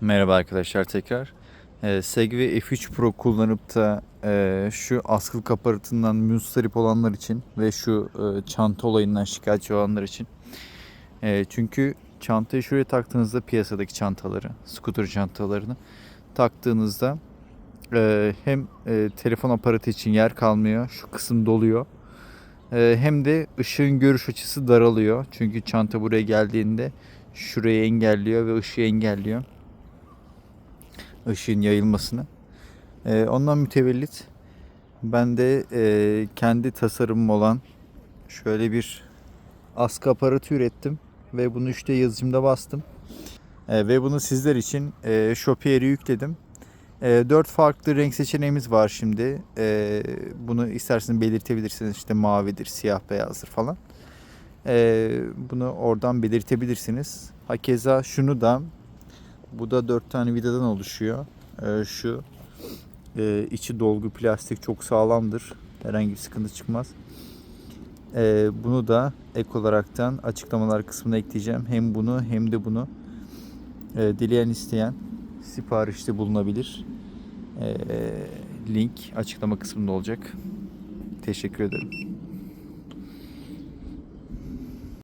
Merhaba arkadaşlar tekrar. Ee, Segway F3 Pro kullanıp da e, şu askılık aparatından münstarip olanlar için ve şu e, çanta olayından şikayetçi olanlar için. E, çünkü çantayı şuraya taktığınızda piyasadaki çantaları, scooter çantalarını taktığınızda e, hem e, telefon aparatı için yer kalmıyor, şu kısım doluyor. E, hem de ışığın görüş açısı daralıyor. Çünkü çanta buraya geldiğinde şurayı engelliyor ve ışığı engelliyor ışığın yayılmasını. Ee, ondan mütevellit ben de e, kendi tasarımım olan şöyle bir askı aparatı ürettim ve bunu işte yazıcımda bastım. Ee, ve bunu sizler için e, Shopier'e yükledim. E, 4 farklı renk seçeneğimiz var şimdi. E, bunu isterseniz belirtebilirsiniz. İşte mavidir, siyah beyazdır falan. E, bunu oradan belirtebilirsiniz. Hakeza şunu da bu da 4 tane vidadan oluşuyor. Ee, şu e, içi dolgu plastik çok sağlamdır. Herhangi bir sıkıntı çıkmaz. Ee, bunu da ek olaraktan açıklamalar kısmına ekleyeceğim. Hem bunu hem de bunu e, dileyen isteyen siparişte bulunabilir. Ee, link açıklama kısmında olacak. Teşekkür ederim.